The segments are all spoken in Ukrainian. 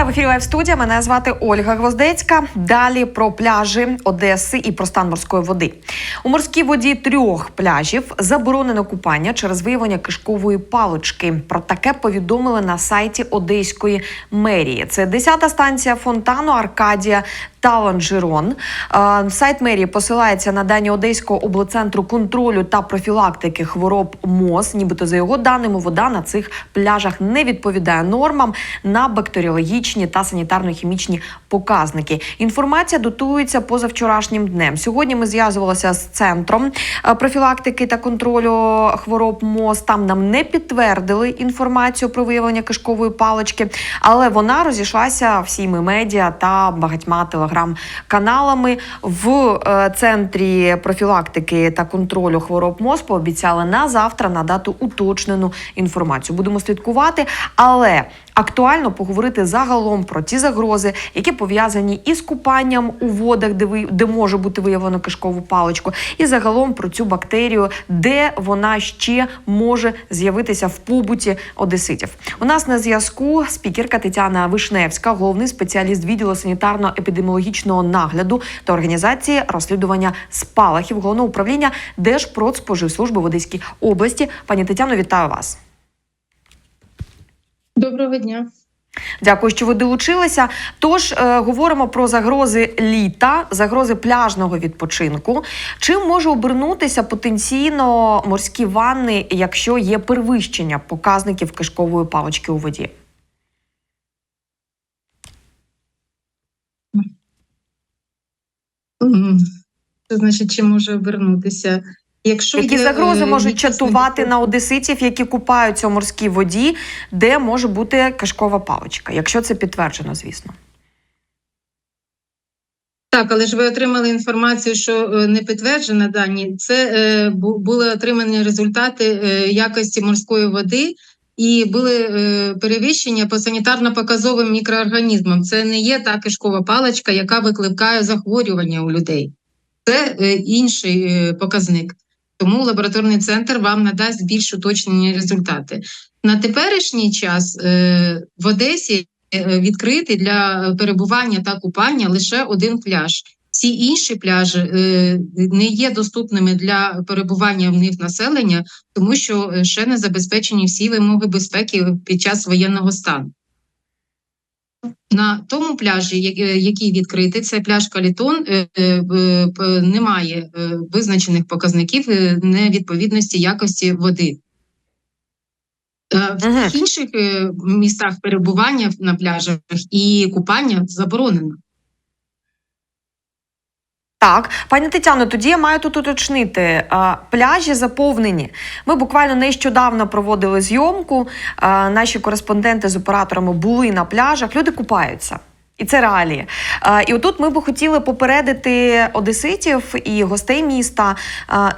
Вітаю в ефірі Лайв студія. Мене звати Ольга Гвоздецька. Далі про пляжі Одеси і про стан морської води. У морській воді трьох пляжів заборонено купання через виявлення кишкової палички. Про таке повідомили на сайті Одеської мерії. Це 10-та станція фонтану Аркадія та Ланжерон. Е, Сайт мерії посилається на дані Одеського облцентру контролю та профілактики хвороб МОЗ. Нібито за його даними, вода на цих пляжах не відповідає нормам на бактеріологічні та санітарно-хімічні показники. Інформація дотується позавчорашнім днем. Сьогодні ми зв'язувалися з центром е, профілактики та контролю хвороб МОЗ. Там нам не підтвердили інформацію про виявлення кишкової палички, але вона розійшлася всіми медіа та багатьма телеграм-каналами. В е, центрі профілактики та контролю хвороб МОЗ пообіцяли на завтра надати уточнену інформацію. Будемо слідкувати, але актуально поговорити загалом про ті загрози, які пов'язані із купанням у водах, де ви де може бути виявлено кишкову паличку, і загалом про цю бактерію, де вона ще може з'явитися в побуті одеситів. У нас на зв'язку спікерка Тетяна Вишневська, головний спеціаліст відділу санітарно-епідеміологічного нагляду та організації розслідування спалахів головного управління Держпродспоживслужби в Одеській області. Пані Тетяно, вітаю вас. Доброго дня. Дякую, що ви долучилися. Тож е, говоримо про загрози літа, загрози пляжного відпочинку. Чим може обернутися потенційно морські ванни, якщо є перевищення показників кишкової палички у воді? Що значить, чи може обернутися? Якщо Які є, загрози е, можуть чатувати на одеситів, які купаються у морській воді, де може бути кишкова паличка, якщо це підтверджено, звісно. Так, але ж ви отримали інформацію, що е, не підтверджено дані. Це е, були отримані результати е, якості морської води і були е, перевищення по санітарно-показовим мікроорганізмам. Це не є та кишкова паличка, яка викликає захворювання у людей. Це е, інший е, показник. Тому лабораторний центр вам надасть більш уточнені результати. На теперішній час е, в Одесі е, відкритий для перебування та купання лише один пляж. Всі інші пляжі е, не є доступними для перебування в них населення, тому що ще не забезпечені всі вимоги безпеки під час воєнного стану. На тому пляжі, е, який відкритий, це пляж Калітон, е, е, немає визначених показників невідповідності якості води. В інших містах перебування на пляжах і купання заборонено. Так, пані Тетяно, тоді я маю тут уточнити. Пляжі заповнені. Ми буквально нещодавно проводили зйомку. Наші кореспонденти з операторами були на пляжах. Люди купаються. І це реалії. І отут ми би хотіли попередити одеситів і гостей міста.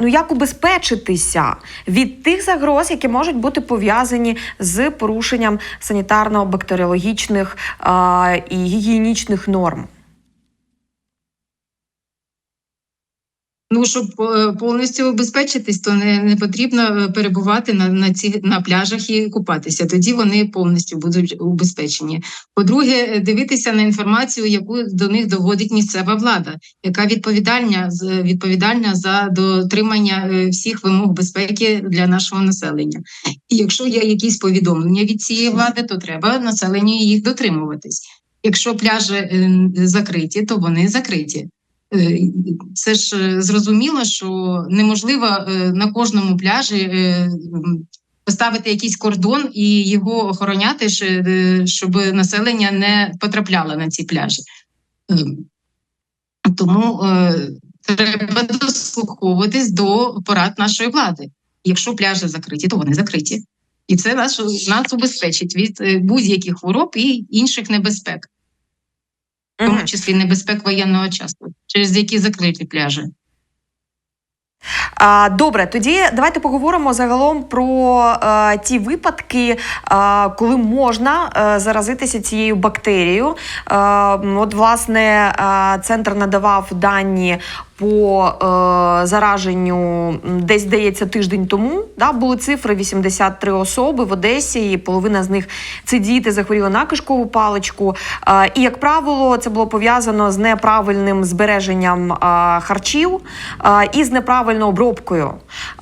Ну як убезпечитися від тих загроз, які можуть бути пов'язані з порушенням санітарно-бактеріологічних і гігієнічних норм. Ну щоб е, повністю убезпечитись, то не, не потрібно е, перебувати на, на ці на пляжах і купатися. Тоді вони повністю будуть убезпечені. По-друге, е, дивитися на інформацію, яку до них доводить місцева влада, яка відповідальна відповідальна за дотримання всіх вимог безпеки для нашого населення. І якщо є якісь повідомлення від цієї влади, то треба населенню їх дотримуватись. Якщо пляжі закриті, то вони закриті. Е, Це ж е, зрозуміло, що неможливо е, на кожному пляжі поставити якийсь кордон і його охороняти, щоб населення не потрапляло на ці пляжі. Тому треба дослуховуватись до порад нашої влади. Якщо пляжі закриті, то вони закриті. І це нас, нас убезпечить від будь-яких хвороб і інших небезпек в тому числі небезпек воєнного часу, через які закриті пляжі. Добре, тоді давайте поговоримо загалом про е, ті випадки, е, коли можна е, заразитися цією бактерією. Е, от, власне, е, центр надавав дані по е, зараженню десь здається тиждень тому. Да, були цифри 83 особи в Одесі, і половина з них це діти захворіли на кишкову паличку. Е, і як правило, це було пов'язано з неправильним збереженням е, харчів е, і з неправильною обробкою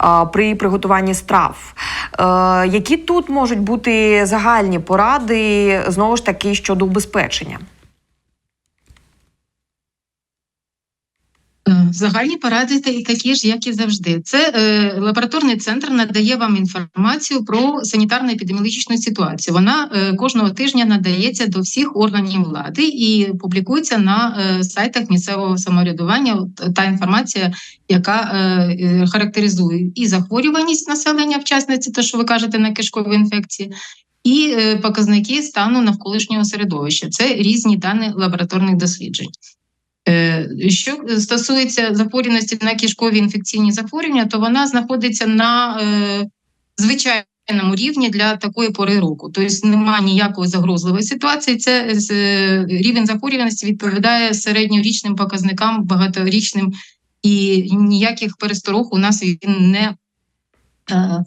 е, при приготуванні страв. Е, які тут можуть бути загальні поради знову ж таки щодо убезпечення? Загальні поради та- такі ж, як і завжди. Це е, лабораторний центр надає вам інформацію про санітарно-епідеміологічну ситуацію. Вона е, кожного тижня надається до всіх органів влади і публікується на е, сайтах місцевого самоврядування. Та інформація, яка е, е, характеризує і захворюваність населення в частності, те, що ви кажете на кишкові інфекції. І е, показники стану навколишнього середовища це різні дані лабораторних досліджень. Е, Що стосується захворюваності на кишкові інфекційні захворювання, то вона знаходиться на е, звичайному рівні для такої пори року. Тобто немає ніякої загрозливої ситуації. Це е, рівень захворюваності відповідає середньорічним показникам, багаторічним, і ніяких пересторог у нас він не е,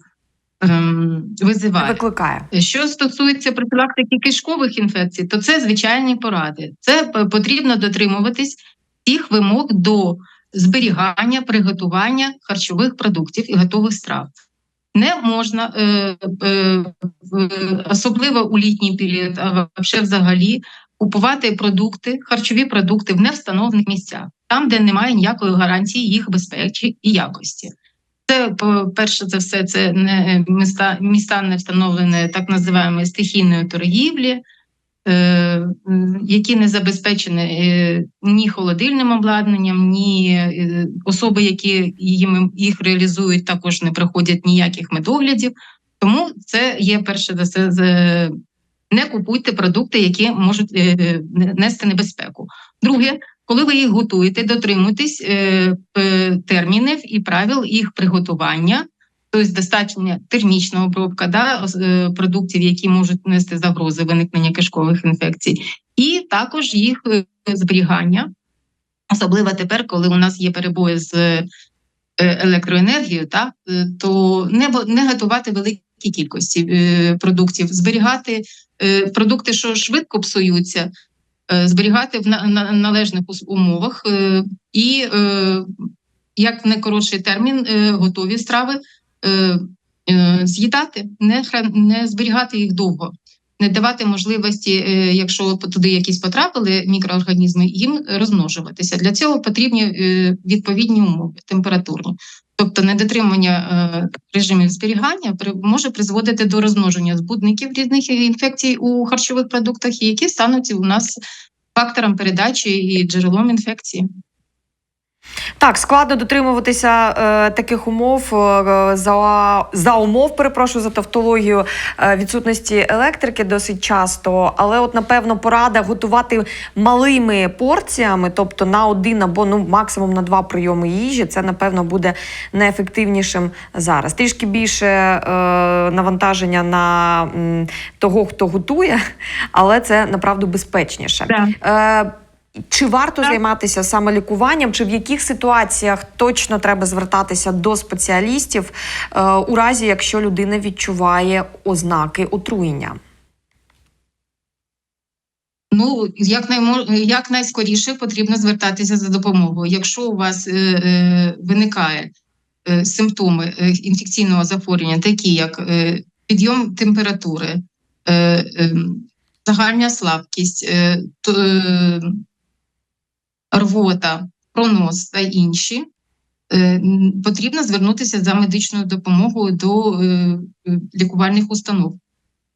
ем, визиває. Викликає. Що стосується профілактики кишкових інфекцій, то це звичайні поради. Це потрібно дотримуватись всіх вимог до зберігання, приготування харчових продуктів і готових страв. Не можна, е, е, особливо у літній період, а взагалі купувати продукти, харчові продукти в невстановлених місцях, там, де немає ніякої гарантії їх безпеки і якості. Це перше за все, це не міста, міста не встановлені так називаємо стихійної торгівлі, які не забезпечені е, ні холодильним обладнанням, ні е, особи, які їх реалізують, також не проходять ніяких медоглядів. Тому це є перше за все. Не купуйте продукти, які можуть е, е, нести небезпеку. Друге, коли ви їх готуєте, дотримуйтесь е, е, термінів і правил їх приготування, тобто достатньо термічна обробка да, е, продуктів, які можуть нести загрози виникнення кишкових інфекцій, і також їх е, зберігання, особливо тепер, коли у нас є перебої з е, електроенергією, так, то не, не готувати великі кількості продуктів, зберігати продукти, що швидко псуються, зберігати в на- на- належних умовах і як в найкоротший термін готові страви з'їдати, не, не зберігати їх довго. Не давати можливості, е, якщо туди якісь потрапили мікроорганізми, їм розмножуватися. Для цього потрібні е, відповідні умови температурні. Тобто недотримання е, режимів зберігання при- може призводити до розмноження збудників різних інфекцій у харчових продуктах, які стануть у нас фактором передачі і джерелом інфекції. Так, складно дотримуватися е, таких умов е, за, за умов, перепрошую за тавтологію е, відсутності електрики досить часто. Але, от, напевно, порада готувати малими порціями, тобто на один або ну максимум на два прийоми їжі, це напевно буде найефективнішим зараз. Трішки більше е, навантаження на м, того, хто готує, але це направду безпечніше. Е, чи варто Так. займатися саме лікуванням, чи в яких ситуаціях точно треба звертатися до спеціалістів е, у разі, якщо людина відчуває ознаки отруєння? Ну, як, як найскоріше потрібно звертатися за допомогою. Якщо у вас е, е, виникає е, симптоми е, інфекційного захворювання, такі як е, підйом температури, е, е, загальна слабкість, е, т, е, рвота, пронос та інші, е, потрібно звернутися за медичною допомогою до е, лікувальних установ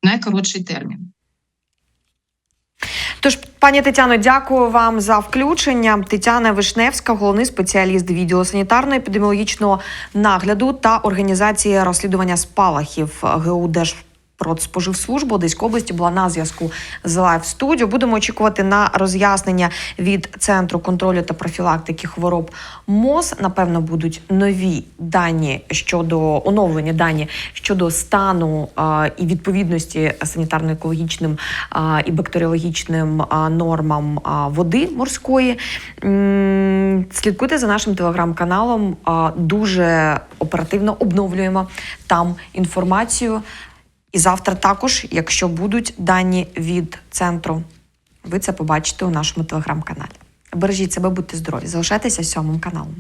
найкоротший термін. Тож, пані Тетяно, дякую вам за включення. Тетяна Вишневська, головний спеціаліст відділу санітарно-епідеміологічного нагляду та організації розслідування спалахів ГУ Держпродспоживслужби Одеської області була на зв'язку з лайв студіо. Будемо очікувати на роз'яснення від центру контролю та профілактики хвороб МОЗ. Напевно, будуть нові дані щодо оновлення дані щодо стану а, і відповідності санітарно-екологічним і бактеріологічним а, нормам а, води морської. Слідкуйте за нашим телеграм-каналом. Дуже оперативно обновлюємо там інформацію. І завтра також, якщо будуть дані від центру, ви це побачите у нашому телеграм-каналі. Бережіть себе, будьте здорові. Залишайтеся сьомим каналом.